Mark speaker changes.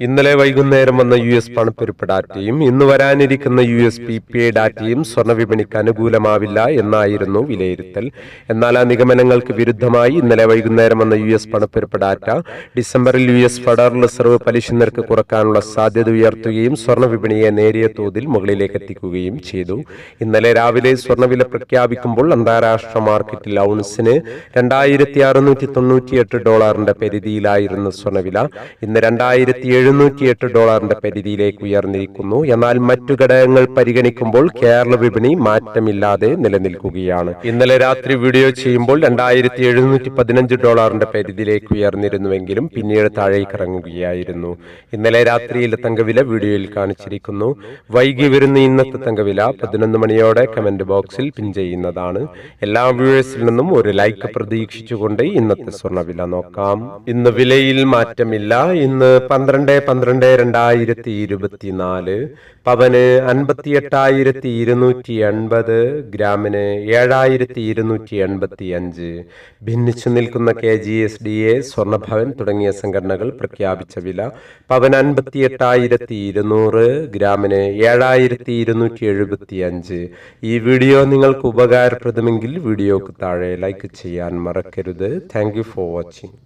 Speaker 1: ഇന്നലെ വൈകുന്നേരം വന്ന യു എസ് പണപ്പെരുപ്പ് ഡാറ്റയും ഇന്ന് വരാനിരിക്കുന്ന U S P P I ഡാറ്റയും സ്വർണവിപണിക്ക് അനുകൂലമാവില്ല എന്നായിരുന്നു വിലയിരുത്തൽ. എന്നാൽ ആ നിഗമനങ്ങൾക്ക് വിരുദ്ധമായി ഇന്നലെ വൈകുന്നേരം വന്ന യു എസ് പണപ്പെരുപ്പ് ഡാറ്റ ഡിസംബറിൽ യു എസ് ഫെഡറൽ റിസർവ് പലിശ നിരക്ക് കുറക്കാനുള്ള സാധ്യത ഉയർത്തുകയും സ്വർണവിപണിയെ നേരിയ തോതിൽ മുകളിലേക്ക് എത്തിക്കുകയും ചെയ്തു. ഇന്നലെ രാവിലെ സ്വർണവില പ്രഖ്യാപിക്കുമ്പോൾ അന്താരാഷ്ട്ര മാർക്കറ്റിൽ ഔൺസിന് രണ്ടായിരത്തി അറുന്നൂറ്റി തൊണ്ണൂറ്റിയെട്ട് ഡോളറിന്റെ പരിധിയിലായിരുന്നു സ്വർണവില ഇന്ന് രണ്ടായിരത്തി എഴുന്നൂറ്റിയെട്ട് ഡോളറിന്റെ പരിധിയിലേക്ക് ഉയർന്നിരിക്കുന്നു. എന്നാൽ മറ്റു ഘടകങ്ങൾ പരിഗണിക്കുമ്പോൾ കേരള വിപണി മാറ്റമില്ലാതെ നിലനിൽക്കുകയാണ്. ഇന്നലെ രാത്രി വീഡിയോ ചെയ്യുമ്പോൾ രണ്ടായിരത്തി എഴുന്നൂറ്റി പതിനഞ്ച് ഡോളറിന്റെ പരിധിയിലേക്ക് ഉയർന്നിരുന്നുവെങ്കിലും പിന്നീട് താഴേക്ക് ഇറങ്ങുകയായിരുന്നു. ഇന്നലെ രാത്രിയിലെ തങ്കവില വീഡിയോയിൽ കാണിച്ചിരിക്കുന്നു. വൈകി വരുന്ന ഇന്നത്തെ തങ്കവില പതിനൊന്ന് മണിയോടെ കമന്റ് ബോക്സിൽ പിൻ ചെയ്യുന്നതാണ്. എല്ലാ വ്യൂവേഴ്സിൽ നിന്നും ഒരു ലൈക്ക് പ്രതീക്ഷിച്ചുകൊണ്ട് ഇന്നത്തെ സ്വർണവില നോക്കാം. ഇന്ന് വിലയിൽ മാറ്റമില്ല. ഇന്ന് പന്ത്രണ്ട് പന്ത്രണ്ട് രണ്ടായിരത്തി ഇരുപത്തിനാല് പവന് അൻപത്തി എട്ടായിരത്തി ഇരുന്നൂറ്റി എൺപത് ഗ്രാമിന് ഏഴായിരത്തി ഇരുന്നൂറ്റി എൺപത്തി അഞ്ച്. ഭിന്നിച്ചു നിൽക്കുന്ന K G S D A Swarnabhavan തുടങ്ങിയ സംഘടനകൾ പ്രഖ്യാപിച്ച വില പവൻ അൻപത്തി എട്ടായിരത്തി ഇരുന്നൂറ് ഗ്രാമിന് ഏഴായിരത്തി ഇരുന്നൂറ്റി എഴുപത്തി അഞ്ച്. ഈ വീഡിയോ നിങ്ങൾക്ക് ഉപകാരപ്രദമെങ്കിൽ വീഡിയോക്ക് താഴെ ലൈക്ക് ചെയ്യാൻ മറക്കരുത്. Thank you for watching.